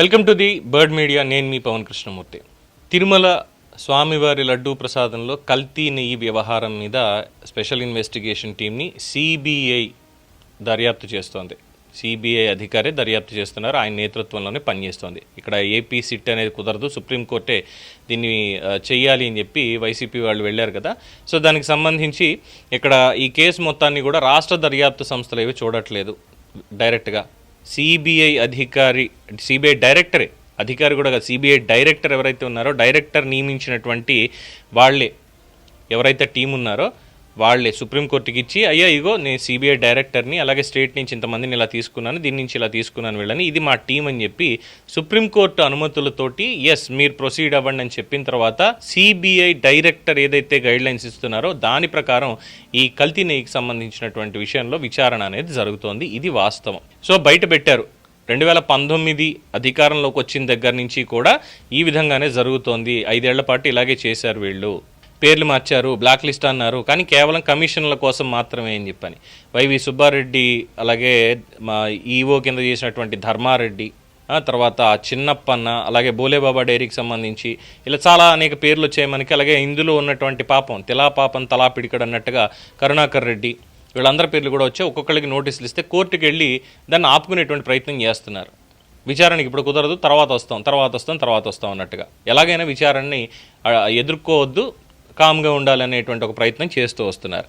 Welcome to the bird media. నేను మీ పవన్ కృష్ణమూర్తి. తిరుమల స్వామివారి లడ్డూ ప్రసాదంలో కల్తీ నెయ్యి వ్యవహారం మీద స్పెషల్ ఇన్వెస్టిగేషన్ టీంని సిబిఐ దర్యాప్తు చేస్తోంది. సిబిఐ అధికారే దర్యాప్తు చేస్తున్నారు. ఆయన నేతృత్వంలోనే పనిచేస్తోంది. ఇక్కడ ఏపీ సిట్ అనేది కుదరదు. సుప్రీంకోర్టే దీన్ని చేయాలి అని చెప్పి వైసీపీ వాళ్ళు వెళ్ళారు కదా. సో దానికి సంబంధించి ఇక్కడ ఈ కేసు మొత్తాన్ని కూడా రాష్ట్ర దర్యాప్తు సంస్థలు ఏవి చూడట్లేదు. డైరెక్ట్గా సిబిఐ అధికారి సిబిఐ డైరెక్టరే అధికారి కూడా కాదు సిబిఐ డైరెక్టర్ ఎవరైతే ఉన్నారో డైరెక్టర్ నియమించినటువంటి వాళ్ళే ఎవరైతే టీం ఉన్నారో వాళ్ళే సుప్రీంకోర్టుకి ఇచ్చి అయ్యా ఇగో నేను సిబిఐ డైరెక్టర్ని అలాగే స్టేట్ నుంచి ఇంతమందిని ఇలా తీసుకున్నాను దీని నుంచి ఇలా తీసుకున్నాను వీళ్ళని ఇది మా టీం అని చెప్పి సుప్రీంకోర్టు అనుమతులతోటి ఎస్ మీరు ప్రొసీడ్ అవ్వండి అని చెప్పిన తర్వాత సిబిఐ డైరెక్టర్ ఏదైతే గైడ్ లైన్స్ ఇస్తున్నారో దాని ప్రకారం ఈ కల్తీ నెయ్యికి సంబంధించినటువంటి విషయంలో విచారణ అనేది జరుగుతోంది. ఇది వాస్తవం. సో బయట పెట్టారు. రెండు వేల పంతొమ్మిది అధికారంలోకి వచ్చిన దగ్గర నుంచి కూడా ఈ విధంగానే జరుగుతోంది. ఐదేళ్ళ పాటు ఇలాగే చేశారు వీళ్ళు. పేర్లు మార్చారు బ్లాక్ లిస్ట్ అన్నారు. కానీ కేవలం కమిషన్ల కోసం మాత్రమే అని చెప్పని. వైవి సుబ్బారెడ్డి అలాగే మా ఈఓ కింద చేసినటువంటి ధర్మారెడ్డి తర్వాత చిన్నప్పన్న అలాగే బోలేబాబా డైరీకి సంబంధించి ఇలా చాలా అనేక పేర్లు వచ్చాయి మనకి అలాగే ఇందులో ఉన్నటువంటి పాపం తిలా పాపం తలా పిడికడు అన్నట్టుగా కరుణాకర్ రెడ్డి వీళ్ళందరి పేర్లు కూడా వచ్చి ఒక్కొక్కరికి నోటీసులు ఇస్తే కోర్టుకి వెళ్ళి దాన్ని ఆపుకునేటువంటి ప్రయత్నం చేస్తున్నారు. విచారణకి ఇప్పుడు కుదరదు తర్వాత వస్తాం తర్వాత వస్తాం తర్వాత వస్తాం అన్నట్టుగా. ఎలాగైనా విచారణని ఎదుర్కోవద్దు కామ్గా ఉండాలనేటువంటి ఒక ప్రయత్నం చేస్తూ వస్తున్నారు.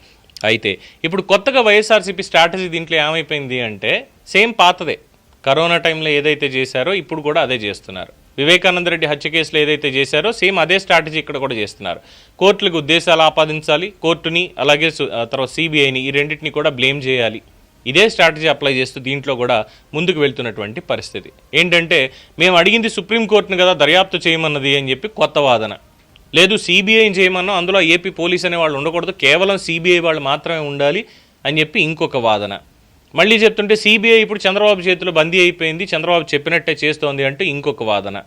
అయితే ఇప్పుడు కొత్తగా వైఎస్ఆర్సీపీ స్ట్రాటజీ దీంట్లో ఏమైపోయింది అంటే సేమ్ పాతదే. కరోనా టైంలో ఏదైతే చేశారో ఇప్పుడు కూడా అదే చేస్తున్నారు. వివేకానంద రెడ్డి హత్య కేసులో ఏదైతే చేశారో సేమ్ అదే స్ట్రాటజీ ఇక్కడ కూడా చేస్తున్నారు. కోర్టులకు ఉద్దేశాలు ఆపాదించాలి కోర్టుని అలాగే తర్వాత సిబిఐని ఈ రెండింటిని కూడా బ్లేమ్ చేయాలి. ఇదే స్ట్రాటజీ అప్లై చేస్తూ దీంట్లో కూడా ముందుకు వెళ్తున్నటువంటి పరిస్థితి. ఏంటంటే మేము అడిగింది సుప్రీంకోర్టును కదా దర్యాప్తు చేయమన్నది అని చెప్పి కొత్త వాదన. లేదు సిబిఐ చేయమన్నా అందులో ఏపీ పోలీస్ అనే వాళ్ళు ఉండకూడదు కేవలం సిబిఐ వాళ్ళు మాత్రమే ఉండాలి అని చెప్పి ఇంకొక వాదన. మళ్ళీ చెప్తుంటే సిబిఐ ఇప్పుడు చంద్రబాబు చేతిలో బందీ అయిపోయింది చంద్రబాబు చెప్పినట్టే చేస్తోంది అంటూ ఇంకొక వాదన.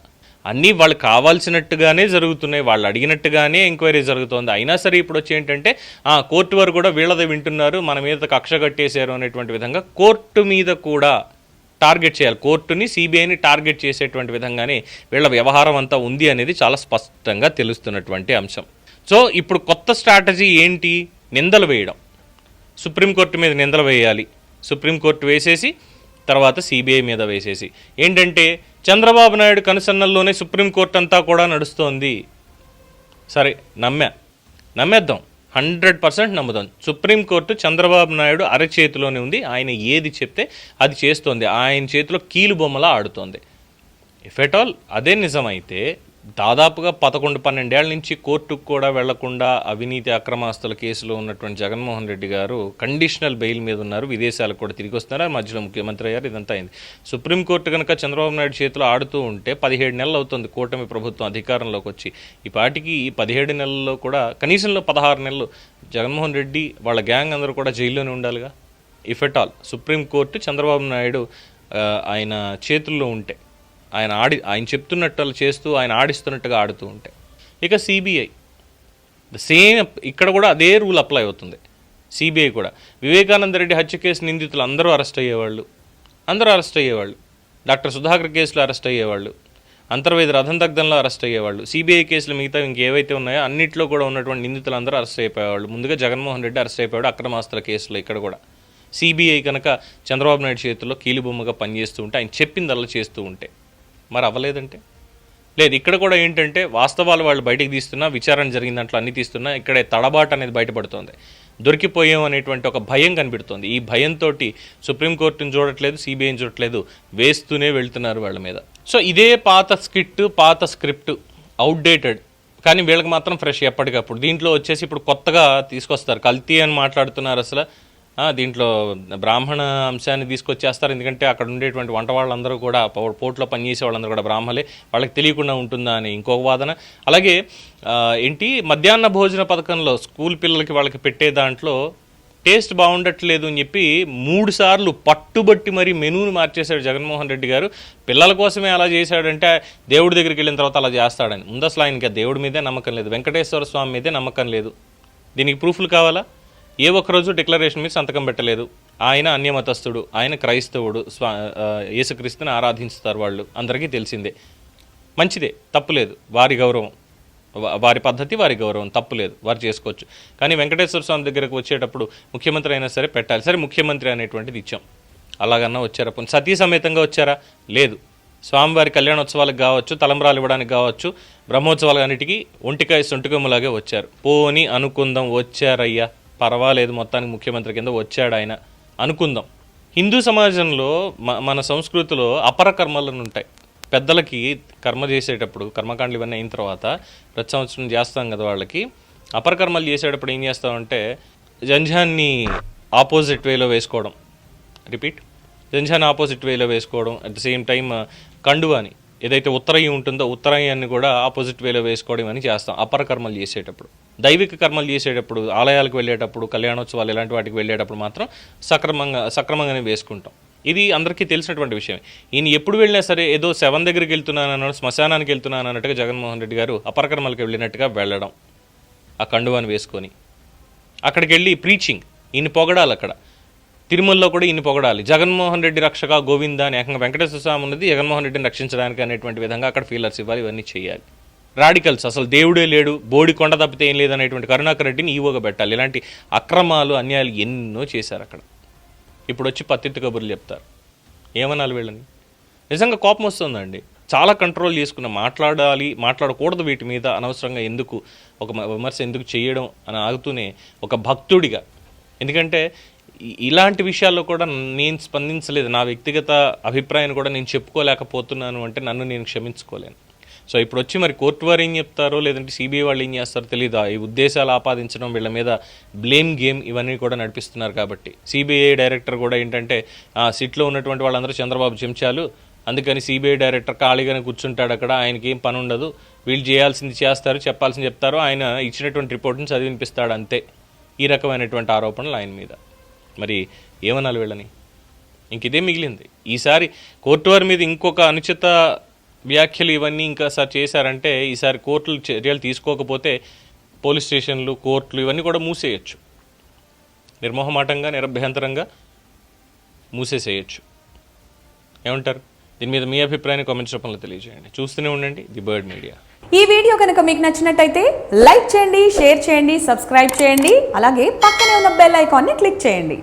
అన్నీ వాళ్ళు కావాల్సినట్టుగానే జరుగుతున్నాయి వాళ్ళు అడిగినట్టుగానే ఎంక్వైరీ జరుగుతోంది. అయినా సరే ఇప్పుడు వచ్చి ఏంటంటే ఆ కోర్టు వారు కూడా వీళ్ళది వింటున్నారు మన మీద కక్ష కట్టేశారు అనేటువంటి విధంగా కోర్టు మీద కూడా టార్గెట్ చేయాలి. కోర్టుని సిబిఐని టార్గెట్ చేసేటువంటి విధంగానే వీళ్ళ వ్యవహారం అంతా ఉంది అనేది చాలా స్పష్టంగా తెలుస్తున్నటువంటి అంశం. సో ఇప్పుడు కొత్త స్ట్రాటజీ ఏంటి? నిందలు వేయడం. సుప్రీంకోర్టు మీద నిందలు వేయాలి. సుప్రీంకోర్టు వేసేసి తర్వాత సిబిఐ మీద వేసేసి. ఏంటంటే చంద్రబాబు నాయుడు కనుసన్నల్లోనే సుప్రీంకోర్టు అంతా కూడా నడుస్తోంది. సరే నమ్మా. నమ్మేద్దాం. హండ్రెడ్ పర్సెంట్ నమ్ముదాం సుప్రీంకోర్టు చంద్రబాబు నాయుడు అరచేతిలోనే ఉంది. ఆయన ఏది చెప్తే అది చేస్తోంది. ఆయన చేతిలో కీలు బొమ్మలా ఆడుతోంది. ఇఫ్ ఎట్ ఆల్ అదే నిజమైతే దాదాపుగా పదకొండు పన్నెండేళ్ళ నుంచి కోర్టుకు కూడా వెళ్ళకుండా అవినీతి అక్రమాస్తుల కేసులో ఉన్నటువంటి జగన్మోహన్ రెడ్డి గారు కండిషనల్ బెయిల్ మీద ఉన్నారు. విదేశాలకు కూడా తిరిగి వస్తున్నారు. మధ్యలో ముఖ్యమంత్రి అయ్యారు. ఇదంతా అయింది. సుప్రీంకోర్టు కనుక చంద్రబాబు నాయుడు చేతిలో ఆడుతూ ఉంటే పదిహేడు నెలలు అవుతుంది. కూటమి ప్రభుత్వం అధికారంలోకి వచ్చి ఈ పాటికి ఈ పదిహేడు నెలల్లో కూడా కనీసంలో పదహారు నెలలు జగన్మోహన్ రెడ్డి వాళ్ళ గ్యాంగ్ అందరూ కూడా జైల్లోనే ఉండాలిగా? If at all. Supreme court Chandrababu Naidu ఆయన చేతుల్లో ఉంటే ఆయన ఆడి ఆయన చెప్తున్నట్టు అలా చేస్తూ ఆయన ఆడిస్తున్నట్టుగా ఆడుతూ ఉంటే. ఇక సిబిఐ ద సేమ్ ఇక్కడ కూడా అదే రూల్ అప్లై అవుతుంది. సిబిఐ కూడా. వివేకానంద రెడ్డి హత్య కేసు నిందితులు అందరూ అరెస్ట్ అయ్యేవాళ్ళు. అందరూ అరెస్ట్ అయ్యేవాళ్ళు. డాక్టర్ సుధాకర్ కేసులో అరెస్ట్ అయ్యేవాళ్ళు. అంతర్వేది రథం దగ్ధంలో అరెస్ట్ అయ్యేవాళ్ళు. సిబిఐ కేసులు మిగతా ఇంకేవైతే ఉన్నాయో అన్నింటిలో కూడా ఉన్నటువంటి నిందితులు అందరూ అరెస్ట్ అయిపోయేవాళ్ళు. ముందుగా జగన్మోహన్ రెడ్డి అరెస్ట్ అయిపోయాడు అక్రమాస్తుల కేసులో ఇక్కడ కూడా. సిబిఐ కనుక చంద్రబాబు నాయుడు చేతుల్లో కీలుబొమ్మగా పనిచేస్తూ ఉంటే ఆయన చెప్పిందల్లా చేస్తూ ఉంటే. మరి అవ్వలేదంటే లేదు ఇక్కడ కూడా ఏంటంటే వాస్తవాలు వాళ్ళు బయటికి తీస్తున్నా విచారణ జరిగిన దాంట్లో అన్ని తీస్తున్నా ఇక్కడే తడబాటు అనేది బయటపడుతోంది. దొరికిపోయాం అనేటువంటి ఒక భయం కనిపెడుతోంది. ఈ భయంతో సుప్రీంకోర్టును చూడట్లేదు సిబిఐని చూడట్లేదు వేస్తూనే వెళ్తున్నారు వాళ్ళ మీద. సో ఇదే పాత స్క్రిప్ట్ పాత స్క్రిప్ట్ అవుట్డేటెడ్. కానీ వీళ్ళకి మాత్రం ఫ్రెష్ ఎప్పటికప్పుడు. దీంట్లో వచ్చేసి ఇప్పుడు కొత్తగా తీసుకొస్తారు. కల్తీ అని మాట్లాడుతున్నారు అసలు. దీంట్లో బ్రాహ్మణ అంశాన్ని తీసుకొచ్చేస్తారు. ఎందుకంటే అక్కడ ఉండేటువంటి వంట వాళ్ళందరూ కూడా పో- పోట్లో పనిచేసే వాళ్ళందరూ కూడా బ్రాహ్మలే. వాళ్ళకి తెలియకుండా ఉంటుందా అని ఇంకొక వాదన. అలాగే ఏంటి? మధ్యాహ్న భోజన పథకంలో స్కూల్ పిల్లలకి వాళ్ళకి పెట్టే దాంట్లో టేస్ట్ బాగుండట్లేదు అని చెప్పి మూడు సార్లు పట్టుబట్టి మరి మెనూని మార్చేశాడు జగన్మోహన్ రెడ్డి గారు. పిల్లల కోసమే అలా చేశాడంటే దేవుడి దగ్గరికి వెళ్ళిన తర్వాత అలా చేస్తాడని. ముందు అసలు ఆయనకి దేవుడి మీదే నమ్మకం లేదు. వెంకటేశ్వర స్వామి మీదే నమ్మకం లేదు. దీనికి ప్రూఫ్లు కావాలా? ఏ ఒక్క రోజు డిక్లరేషన్ మీద సంతకం పెట్టలేదు. ఆయన అన్యమతస్థుడు ఆయన క్రైస్తవుడు స్వా యేసుక్రీస్తుని ఆరాధిస్తారు వాళ్ళు. అందరికీ తెలిసిందే. మంచిదే తప్పులేదు. వారి గౌరవం. వారి పద్ధతి వారి గౌరవం. తప్పులేదు. వారు చేసుకోవచ్చు. కానీ వెంకటేశ్వర స్వామి దగ్గరకు వచ్చేటప్పుడు ముఖ్యమంత్రి అయినా సరే పెట్టాలి. సరే ముఖ్యమంత్రి అనేటువంటిది ఇచ్చాం. అలాగన్నా వచ్చారా? పోనీ సతీ సమేతంగా వచ్చారా? లేదు. స్వామివారి కళ్యాణోత్సవాలకు కావచ్చు తలంబ్రాలు ఇవ్వడానికి కావచ్చు బ్రహ్మోత్సవాలు అన్నిటికీ ఒంటికాయ సొంటికొమ్మలాగే వచ్చారు. పోని అనుకుందాం వచ్చారయ్యా. పర్వాలేదు మొత్తానికి ముఖ్యమంత్రి కింద వచ్చాడు ఆయన. అనుకుందాం. హిందూ సమాజంలో మన సంస్కృతిలో అపర కర్మలను ఉంటాయి. పెద్దలకి కర్మ చేసేటప్పుడు కర్మకాండలు ఇవన్నీ అయిన తర్వాత ప్రతి సంవత్సరం చేస్తాం కదా వాళ్ళకి. అపర కర్మలు చేసేటప్పుడు ఏం చేస్తామంటే జంజాన్ని ఆపోజిట్ వేలో వేసుకోవడం. రిపీట్. జంజాన్ని ఆపోజిట్ వేలో వేసుకోవడం అట్ ద సేమ్ టైం కండువాని. ఏదైతే ఉత్తరయ్య ఉంటుందో ఉత్తరయ్యాన్ని కూడా ఆపోజిట్ వేలో వేసుకోవడం అని చేస్తాం. అపర కర్మలు చేసేటప్పుడు దైవిక కర్మలు చేసేటప్పుడు ఆలయాలకు వెళ్ళేటప్పుడు కళ్యాణోత్సవాలు ఇలాంటి వాటికి వెళ్ళేటప్పుడు మాత్రం సక్రమంగా సక్రమంగానే వేసుకుంటాం. ఇది అందరికీ తెలిసినటువంటి విషయం ఈయన ఎప్పుడు వెళ్ళినా సరే ఏదో సెవెన్ దగ్గరికి వెళ్తున్నాను శ్మశానానికి వెళ్తున్నాను అన్నట్టుగా జగన్మోహన్ రెడ్డి గారు అపరకర్మలకు వెళ్ళినట్టుగా వెళ్ళడం. ఆ కండువాని వేసుకొని. అక్కడికి వెళ్ళి ప్రీచింగ్ ఈయన పొగడాలి అక్కడ తిరుమలలో కూడా ఇన్ని పొగడాలి. జగన్మోహన్ రెడ్డి రక్షక గోవింద అని ఏకంగా వెంకటేశ్వర స్వామి ఉన్నది. జగన్మోహన్ రెడ్డిని రక్షించడానికి అనేటువంటి విధంగా అక్కడ ఫీలర్స్ ఇవ్వాలి ఇవన్నీ చేయాలి. రాడికల్స్ అసలు దేవుడే లేడు బోడి కొండ తప్పితే ఏం లేదనేటువంటి కరుణాకర్ రెడ్డిని ఈవోగా పెట్టాలి. ఇలాంటి అక్రమాలు అన్యాయాలు ఎన్నో చేశారు అక్కడ. ఇప్పుడు వచ్చి పత్తిత్తు కబుర్లు చెప్తారు. ఏమనాలి వీళ్ళని? నిజంగా కోపం వస్తుందండి. చాలా కంట్రోల్ చేసుకున్న మాట్లాడాలి మాట్లాడకూడదు వీటి మీద అనవసరంగా ఎందుకు ఒక విమర్శ ఎందుకు చేయడం అని ఆగుతూనే ఒక భక్తుడిగా. ఎందుకంటే ఇలాంటి విషయాల్లో కూడా నేను స్పందించలేదు. నా వ్యక్తిగత అభిప్రాయాన్ని కూడా నేను చెప్పుకోలేకపోతున్నాను అంటే నన్ను నేను క్షమించుకోలేను. సో ఇప్పుడు వచ్చి మరి కోర్టు వారు ఏం చెప్తారో లేదంటే సిబిఐ వాళ్ళు ఏం చేస్తారో తెలియదు ఈ ఉద్దేశాలు ఆపాదించడం వీళ్ళ మీద బ్లేమ్ గేమ్ ఇవన్నీ కూడా నడిపిస్తున్నారు కాబట్టి. సిబిఐ డైరెక్టర్ కూడా ఏంటంటే ఆ సిట్లో ఉన్నటువంటి వాళ్ళందరూ చంద్రబాబు చెంచాలు. అందుకని సిబిఐ డైరెక్టర్ ఖాళీగానే కూర్చుంటాడు అక్కడ. ఆయనకి ఏం పని ఉండదు. వీళ్ళు చేయాల్సింది చేస్తారు చెప్పాల్సింది చెప్తారు. ఆయన ఇచ్చినటువంటి రిపోర్ట్ని చదివినిపిస్తాడు అంతే. ఈ రకమైనటువంటి ఆరోపణలు ఆయన మీద. మరి ఏమనాలి వీళ్ళని? ఇంక ఇదే మిగిలింది. ఈసారి కోర్టు వారి మీద ఇంకొక అనుచిత వ్యాఖ్యలు ఇవన్నీ ఇంకా సార్ చేశారంటే ఈసారి కోర్టులు చర్యలు తీసుకోకపోతే పోలీస్ స్టేషన్లు కోర్టులు ఇవన్నీ కూడా మూసేయచ్చు. నిర్మోహమాటంగా నిరభ్యంతరంగా మూసేసేయచ్చు. ఏమంటారు? దీని మీద మీ అభిప్రాయాన్ని కామెంట్స్ రూపంలో తెలియజేయండి. చూస్తూనే ఉండండి ది బర్డ్ మీడియా. ఈ వీడియో కనుక మీకు నచ్చినట్టయితే లైక్ చేయండి షేర్ చేయండి సబ్స్క్రైబ్ చేయండి అలాగే పక్కనే ఉన్న బెల్ ఐకాన్ని క్లిక్ చేయండి.